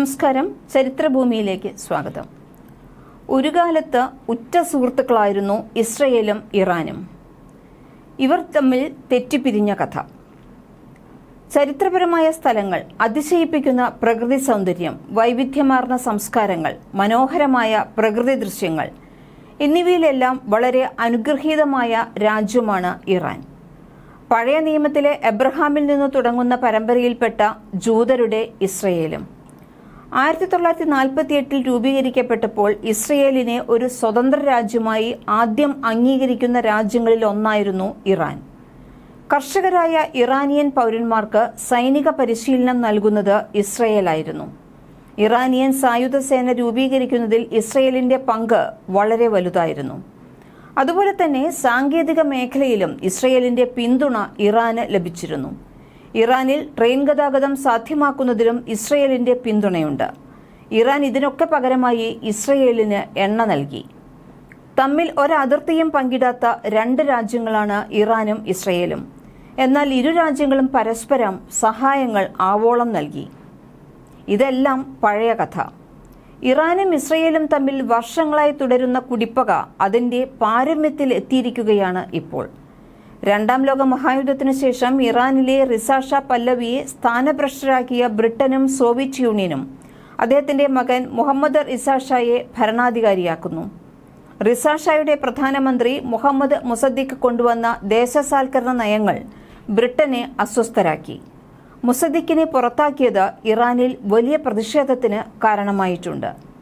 നമസ്കാരം. ചരിത്രഭൂമിയിലേക്ക് സ്വാഗതം. ഒരു കാലത്ത് ഉറ്റ സുഹൃത്തുക്കളായിരുന്നു ഇസ്രയേലും ഇറാനും. ഇവർ തമ്മിൽ തെറ്റിപ്പിരിഞ്ഞ കഥ. ചരിത്രപരമായ സ്ഥലങ്ങൾ അതിശയിപ്പിക്കുന്ന പ്രകൃതി സൗന്ദര്യം വൈവിധ്യമാർന്ന സംസ്കാരങ്ങൾ മനോഹരമായ പ്രകൃതി ദൃശ്യങ്ങൾ എന്നിവയിലെല്ലാം വളരെ അനുഗ്രഹീതമായ രാജ്യമാണ് ഇറാൻ. പഴയ നിയമത്തിലെ എബ്രഹാമിൽ നിന്ന് തുടങ്ങുന്ന പരമ്പരയിൽപ്പെട്ട ജൂതരുടെ ഇസ്രയേലും. ആയിരത്തി തൊള്ളായിരത്തി നാൽപ്പത്തി എട്ടിൽ രൂപീകരിക്കപ്പെട്ടപ്പോൾ ഇസ്രയേലിനെ ഒരു സ്വതന്ത്ര രാജ്യമായി ആദ്യം അംഗീകരിക്കുന്ന രാജ്യങ്ങളിൽ ഒന്നായിരുന്നു ഇറാൻ. കർഷകരായ ഇറാനിയൻ പൗരന്മാർക്ക് സൈനിക പരിശീലനം നൽകുന്നത് ഇസ്രയേലായിരുന്നു. ഇറാനിയൻ സായുധ സേന രൂപീകരിക്കുന്നതിൽ ഇസ്രയേലിന്റെ പങ്ക് വളരെ വലുതായിരുന്നു. അതുപോലെ തന്നെ സാങ്കേതിക മേഖലയിലും ഇസ്രയേലിന്റെ പിന്തുണ ഇറാന് ലഭിച്ചിരുന്നു. ഇറാനിൽ ട്രെയിൻ ഗതാഗതം സാധ്യമാക്കുന്നതിലും ഇസ്രയേലിന്റെ പിന്തുണയുണ്ട്. ഇറാൻ ഇതിനൊക്കെ പകരമായി ഇസ്രയേലിന് എണ്ണ നൽകി. തമ്മിൽ ഒരതിർത്തിയും പങ്കിടാത്ത രണ്ട് രാജ്യങ്ങളാണ് ഇറാനും ഇസ്രയേലും. എന്നാൽ ഇരു രാജ്യങ്ങളും പരസ്പരം സഹായങ്ങൾ ആവോളം നൽകി. ഇതെല്ലാം പഴയ കഥ. ഇറാനും ഇസ്രയേലും തമ്മിൽ വർഷങ്ങളായി തുടരുന്ന കുടിപ്പക അതിന്റെ പാരമ്യത്തിൽ എത്തിയിരിക്കുകയാണ് ഇപ്പോൾ. രണ്ടാം ലോക മഹായുദ്ധത്തിനു ശേഷം ഇറാനിലെ റിസാഷ പല്ലവിയെ സ്ഥാനഭ്രഷ്ടരാക്കിയ ബ്രിട്ടനും സോവിയറ്റ് യൂണിയനും. അദ്ദേഹത്തിന്റെ മകൻ മുഹമ്മദ് റിസാഷയെ ഭരണാധികാരിയാക്കുന്നു. റിസാഷായുടെ പ്രധാനമന്ത്രി മുഹമ്മദ് മുസദ്ദിഖ് കൊണ്ടുവന്ന ദേശസാൽക്കരണ നയങ്ങൾ ബ്രിട്ടനെ അസ്വസ്ഥരാക്കി. മുസദ്ദിഖിനെ പുറത്താക്കിയത് ഇറാനിൽ വലിയ പ്രതിഷേധത്തിന് കാരണമായിട്ടുണ്ട്.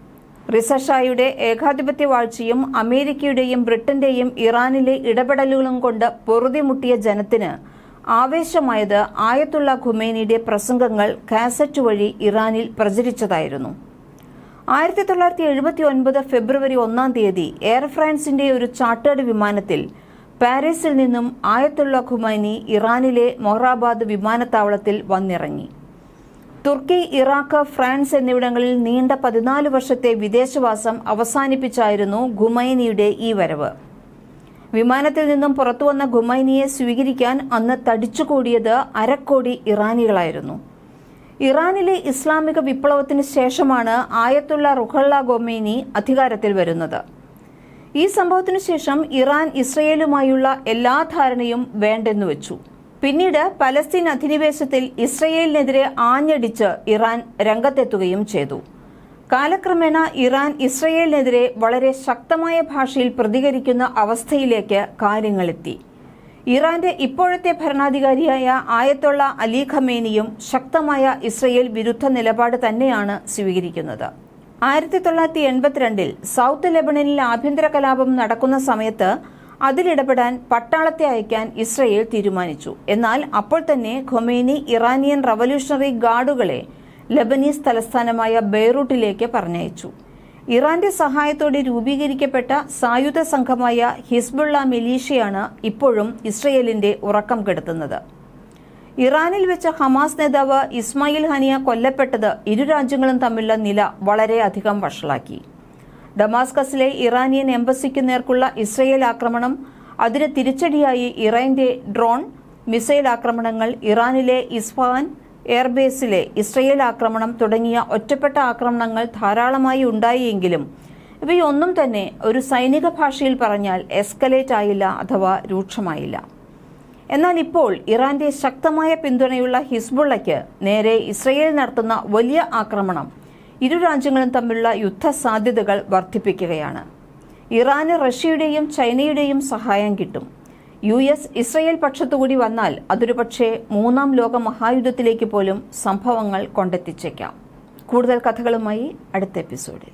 റിസഷായുടെ ഏകാധിപത്യ വാഴ്ചയും അമേരിക്കയുടെയും ബ്രിട്ടന്റെയും ഇറാനിലെ ഇടപെടലുകളും കൊണ്ട് പൊറുതിമുട്ടിയ ജനത്തിന് ആവേശമായത് ആയത്തുള്ള ഖുമേനിയുടെ പ്രസംഗങ്ങൾ കാസറ്റ് വഴി ഇറാനിൽ പ്രചരിച്ചതായിരുന്നു. ആയിരത്തി തൊള്ളായിരത്തി എഴുപത്തി ഒൻപത് ഫെബ്രുവരി ഒന്നാം തീയതി എയർ ഫ്രാൻസിന്റെ ഒരു ചാർട്ടേഡ് വിമാനത്തിൽ പാരീസിൽ നിന്നും ആയത്തുള്ള ഖുമൈനി ഇറാനിലെ മൊഹറാബാദ് വിമാനത്താവളത്തിൽ വന്നിറങ്ങി. തുർക്കി ഇറാഖ് ഫ്രാൻസ് എന്നിവിടങ്ങളിൽ നീണ്ട പതിനാല് വർഷത്തെ വിദേശവാസം അവസാനിപ്പിച്ചായിരുന്നു ഗുമൈനിയുടെ ഈ വരവ്. വിമാനത്തിൽ നിന്നും പുറത്തുവന്ന ഗുമൈനിയെ സ്വീകരിക്കാൻ അന്ന് തടിച്ചുകൂടിയത് അരക്കോടി ഇറാനികളായിരുന്നു. ഇറാനിലെ ഇസ്ലാമിക വിപ്ലവത്തിന് ശേഷമാണ് ആയത്തുള്ള റുഹള്ള ഗൊമൈനി അധികാരത്തിൽ വരുന്നത്. ഈ സംഭവത്തിനു ശേഷം ഇറാൻ ഇസ്രയേലുമായുള്ള എല്ലാ ധാരണയും വേണ്ടെന്നു വെച്ചു. പിന്നീട് പലസ്തീൻ അധിനിവേശത്തിൽ ഇസ്രയേലിനെതിരെ ആഞ്ഞടിച്ച് ഇറാൻ രംഗത്തെത്തുകയും ചെയ്തു. കാലക്രമേണ ഇറാൻ ഇസ്രയേലിനെതിരെ വളരെ ശക്തമായ ഭാഷയിൽ പ്രതികരിക്കുന്ന അവസ്ഥയിലേക്ക് കാര്യങ്ങളെത്തി. ഇറാന്റെ ഇപ്പോഴത്തെ ഭരണാധികാരിയായ ആയത്തുള്ള അലി ഖമേനിയും ശക്തമായ ഇസ്രയേൽ വിരുദ്ധ നിലപാട് തന്നെയാണ് സ്വീകരിക്കുന്നത്. ആയിരത്തി തൊള്ളായിരത്തി എൺപത്തിരണ്ടിൽ സൗത്ത് ലെബണനിൽ ആഭ്യന്തര കലാപം നടക്കുന്ന സമയത്ത് അതിലിടപെടാൻ പട്ടാളത്തെ അയക്കാൻ ഇസ്രയേൽ തീരുമാനിച്ചു. എന്നാൽ അപ്പോൾ തന്നെ ഖൊമേനി ഇറാനിയൻ റവല്യൂഷണറി ഗാർഡുകളെ ലബനീസ് തലസ്ഥാനമായ ബെയ്റൂട്ടിലേക്ക് പറഞ്ഞയച്ചു. ഇറാന്റെ സഹായത്തോടെ രൂപീകരിക്കപ്പെട്ട സായുധ സംഘമായ ഹിസ്ബുള്ള മിലീഷ്യയാണ് ഇപ്പോഴും ഇസ്രയേലിന്റെ ഉറക്കം കെടുത്തുന്നത്. ഇറാനിൽ വെച്ച ഹമാസ് നേതാവ് ഇസ്മായിൽ ഹനിയ കൊല്ലപ്പെട്ടത് ഇരു രാജ്യങ്ങളും തമ്മിലുള്ള നില വളരെയധികം വഷളാക്കി. ഡമാസ്കസിലെ ഇറാനിയൻ എംബസിക്ക് നേർക്കുള്ള ഇസ്രയേൽ ആക്രമണം അതിന് തിരിച്ചടിയായി ഇറാന്റെ ഡ്രോൺ മിസൈൽ ആക്രമണങ്ങൾ ഇറാനിലെ ഇസ്ഫാൻ എയർബേസിലെ ഇസ്രയേൽ ആക്രമണം തുടങ്ങിയ ഒറ്റപ്പെട്ട ആക്രമണങ്ങൾ ധാരാളമായി ഉണ്ടായിയെങ്കിലും ഇവയൊന്നും തന്നെ ഒരു സൈനിക ഭാഷയിൽ പറഞ്ഞാൽ എസ്കലേറ്റ് ആയില്ല അഥവാ രൂക്ഷമായില്ല. എന്നാൽ ഇപ്പോൾ ഇറാന്റെ ശക്തമായ പിന്തുണയുള്ള ഹിസ്ബുള്ളയ്ക്ക് നേരെ ഇസ്രയേൽ നടത്തുന്ന വലിയ ആക്രമണം ഇരു രാജ്യങ്ങളും തമ്മിലുള്ള യുദ്ധ സാധ്യതകൾ വർദ്ധിപ്പിക്കുകയാണ്. ഇറാന് റഷ്യയുടെയും ചൈനയുടെയും സഹായം കിട്ടും. യു എസ് ഇസ്രയേൽ പക്ഷത്തുകൂടി വന്നാൽ അതൊരു പക്ഷേ മൂന്നാം ലോക മഹായുദ്ധത്തിലേക്ക് പോലും സംഭവങ്ങൾ കൊണ്ടെത്തിച്ചേക്കാം. കൂടുതൽ കഥകളുമായി അടുത്ത എപ്പിസോഡിൽ.